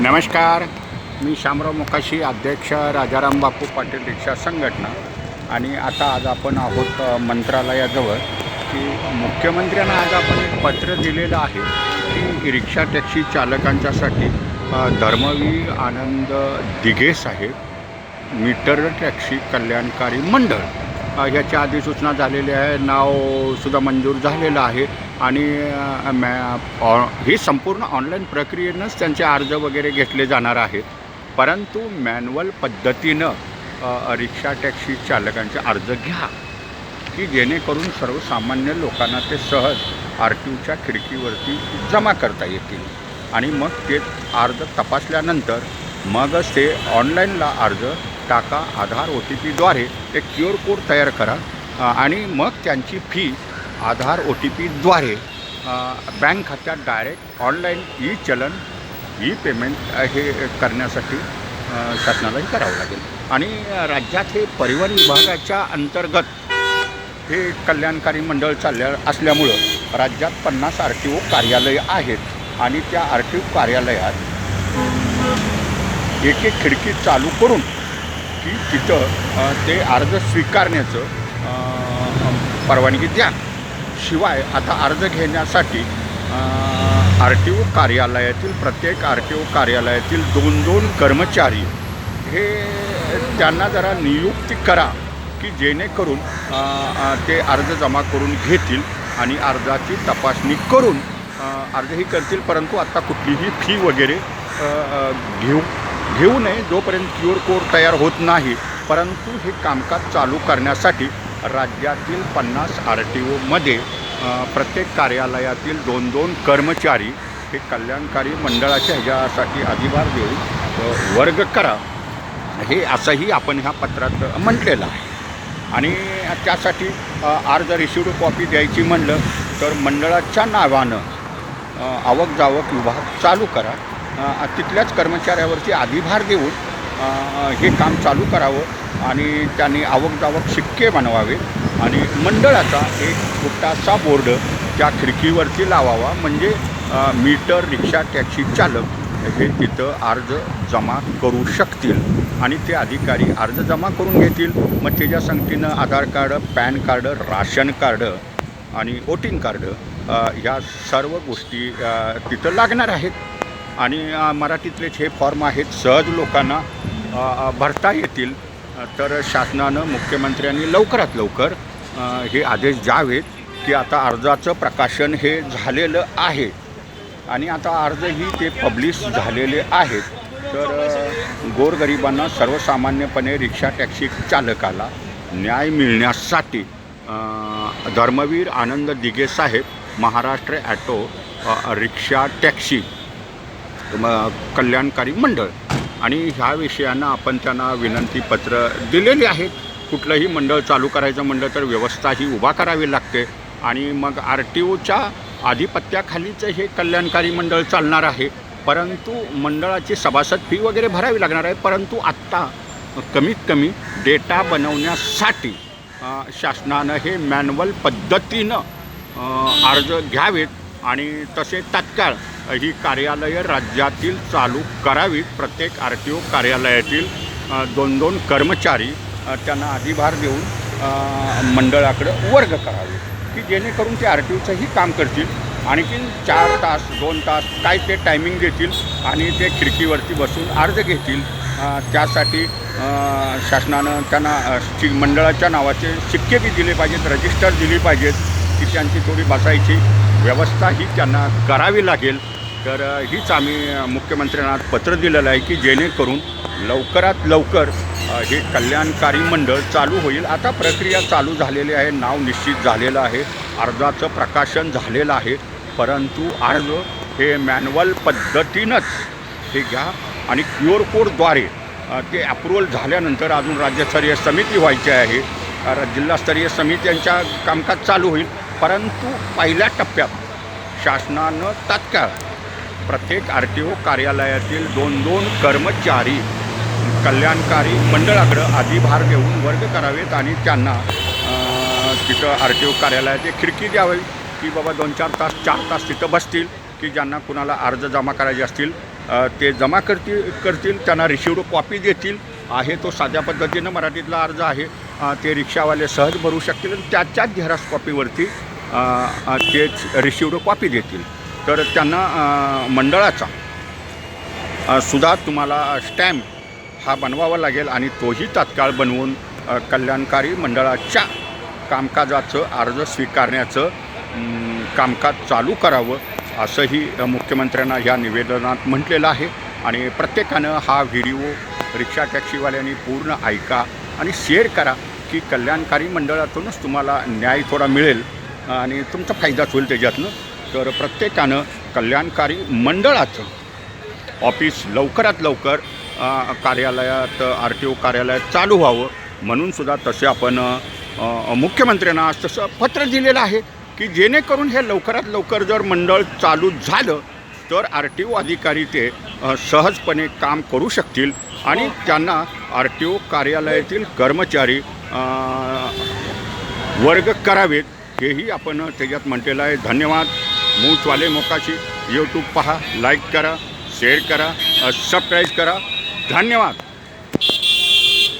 नमस्कार. मी शामराव मोकाशी अध्यक्ष राजाराम बापू पाटील रिक्षा संघटना. आणि आता आज आपण आहोत मंत्रालयाजवळ की मुख्यमंत्र्यांना आज आपण एक पत्र दिलेलं आहे की रिक्षा टॅक्सी चालकांच्यासाठी धर्मवीर आनंद दिघे साहेब मीटर टॅक्सी कल्याणकारी मंडळ ह्याच्या ह्याच्या अधिसूचना झालेली आहे. नावसुद्धा मंजूर झालेलं आहे. आणि मॅ ऑ ही संपूर्ण ऑनलाईन प्रक्रियेनंच त्यांचे अर्ज वगैरे घेतले जाणार आहेत. परंतु मॅन्युअल पद्धतीनं रिक्षा टॅक्सी चालकांचे अर्ज घ्या की जेणेकरून सर्वसामान्य लोकांना ते सहज आर टी ओच्या खिडकीवरती जमा करता येतील. आणि मग ते अर्ज तपासल्यानंतर मगच ते ऑनलाईनला अर्ज टाका आधार ओ टी पीद्वारे एक क्यू आर कोड तयार करा आणि मग त्यांची फी आधार ओ टी पीद्वारे बँक खात्यात direct online e challan e payment हे करण्यासाठी अ, शासनालाही करावं लागेल. आणि राज्यात हे परिवहन विभागाच्या अंतर्गत हे कल्याणकारी मंडळ चालल्या असल्यामुळं राज्यात पन्नास आर टी ओ कार्यालय आहेत आणि त्या आर टी ओ कार्यालयात एक एक खिडकी चालू करून की तिथं ते अर्ज स्वीकारण्याचं परवानगी द्या. शिवाय आता अर्ज घेण्यासाठी आर टी ओ कार्यालयातील प्रत्येक आर टी ओ कार्यालयातील दोन दोन कर्मचारी हे त्यांना जरा नियुक्ती करा की जेणेकरून ते अर्ज जमा करून घेतील आणि अर्जाची तपासणी करून अर्जही करतील. परंतु आत्ता कुठलीही फी वगैरे घेऊ घेऊ नये जोपर्यंत क्यू आर कोड तयार होत नाही. परंतु हे कामकाज चालू करण्यासाठी राज्यातील पन्नास आर टी ओमध्ये प्रत्येक कार्यालयातील दोन दोन कर्मचारी हे कल्याणकारी मंडळाच्या ह्याच्यासाठी अधिभार देऊन वर्ग करा. हे असंही आपण ह्या पत्रात म्हटलेलं आहे. आणि त्यासाठी अर्ज रिसिव्ड कॉपी द्यायची म्हणलं तर मंडळाच्या नावानं आवक जावक विभाग चालू करा. तिथल्याच कर्मचाऱ्यावरती अधिभार देऊन हे काम चालू करावं. आणि त्यांनी आवक जावक शिक्के बनवावे आणि मंडळाचा एक छोटासा बोर्ड त्या खिडकीवरती लावावा. म्हणजे मीटर रिक्षा टॅक्सी चालक हे तिथं अर्ज जमा करू शकतील आणि ते अधिकारी अर्ज जमा करून घेतील. मग त्याच्या संगतीनं Aadhaar card PAN card ration card आणि वोटिंग कार्ड ह्या सर्व गोष्टी तिथं लागणार आहेत. आणि मराठीतलेच हे फॉर्म आहेत. सहज लोकांना भरता येतील. तर शासनानं मुख्यमंत्र्यांनी लवकरात लवकर हे आदेश द्यावेत की आता अर्जाचं प्रकाशन हे झालेलं आहे. आणि आता अर्जही ते पब्लिश झालेले आहेत. तर गोरगरिबांना सर्वसामान्यपणे रिक्षा टॅक्सी चालकाला न्याय मिळण्यासाठी Dharmaveer Anand Dighe saheb Maharashtra auto rickshaw taxi कल्याणकारी मंडळ आणि ह्या विषयांना आपण त्यांना विनंतीपत्र दिलेली आहेत. कुठलंही मंडळ चालू करायचं म्हणलं तर व्यवस्था ही उभा करावी लागते. आणि मग आर टी ओच्या आधिपत्याखालीचं हे कल्याणकारी मंडळ चालणार आहे. परंतु मंडळाची सभासद फी वगैरे भरावी लागणार आहे. परंतु आत्ता कमीत कमी डेटा बनवण्यासाठी शासनानं हे मॅन्युअल पद्धतीनं अर्ज घ्यावेत. आणि तसे तात्काळ ही कार्यालयं राज्यातील चालू करावीत. प्रत्येक आर टी ओ कार्यालयातील दोन दोन कर्मचारी त्यांना अधिभार देऊन मंडळाकडं वर्ग करावे. की जेणेकरून ते आर टी ओचंही काम करतील. आणखीन चार तास दोन तास काय ते टायमिंग देतील आणि ते खिडकीवरती बसून अर्ज घेतील. त्यासाठी शासनानं त्यांना शि मंडळाच्या नावाचे शिक्के बी दिले पाहिजेत रजिस्टर दिली पाहिजेत. की त्यांची थोडी बसायची व्यवस्था ही त्यांना करावी लागेल. तर हीच आम्ही मुख्यमंत्र्यांना पत्र दिलेलं आहे की जेणेकरून लवकरात लवकर हे कल्याणकारी मंडळ चालू होईल. आता प्रक्रिया चालू झालेली आहे नाव निश्चित झालेलं आहे अर्जाचं प्रकाशन झालेलं आहे. परंतु अर्ज हे मॅन्युअल पद्धतीनंच हे घ्या आणि क्यू आर कोडद्वारे ते अप्रुव्हल झाल्यानंतर अजून राज्यस्तरीय समिती व्हायची आहे. जिल्हास्तरीय समित्यांच्या कामकाज चालू होईल. परंतु पहिल्या टप्प्यात शासनानं तात्काळ प्रत्येक आर टी ओ कार्यालयातील दोन दोन कर्मचारी कल्याणकारी मंडळाकडं अधिभार देऊन वर्ग करावेत आणि त्यांना तिथं आर टी ओ कार्यालयाची खिडकी द्यावी की बाबा दोन चार तास चार तास तिथं बसतील की ज्यांना कुणाला अर्ज जमा करायचे असतील. ते जमा करतील करतील त्यांना रिसिवड कॉपी देतील. आहे तो साध्या पद्धतीनं मराठीतला अर्ज आहे. ते रिक्षावाले सहज भरू शकतील आणि त्याच्याच झेरॉक्स कॉपीवरती तेच रिसिवड कॉपी देतील. तर त्यांना मंडळाचा सुद्धा तुम्हाला स्टॅम्प हा बनवावा लागेल आणि तोही तात्काळ बनवून कल्याणकारी मंडळाच्या कामकाजाचं अर्ज स्वीकारण्याचं कामकाज चालू करावं असंही मुख्यमंत्र्यांना या निवेदनात म्हटलेलं आहे. आणि प्रत्येकानं हा व्हिडिओ रिक्षा टॅक्सीवाल्यांनी पूर्ण ऐका आणि शेअर करा की कल्याणकारी मंडळातूनच तुम्हाला न्याय थोडा मिळेल. आणि तुमचा फायदाच होईल त्याच्यातनं. तर प्रत्येकानं कल्याणकारी मंडळाचं ऑफिस लवकरात लवकर कार्यालयात आर टी ओ कार्यालयात चालू व्हावं. म्हणून सुद्धा तसे आपण मुख्यमंत्र्यांना तसं पत्र दिलेलं आहे की जेणेकरून हे लवकरात लवकर जर मंडळ चालू झालं तर आर टी ओ अधिकारी ते सहजपणे काम करू शकतील आणि त्यांना आर टी ओ कार्यालयातील कर्मचारी वर्ग करावेत. हेही आपण त्याच्यात म्हटलेलं आहे. धन्यवाद. मूचवाले मोकाशी. यूट्यूब पहा लाईक करा शेअर करा सबस्क्राईब करा. धन्यवाद.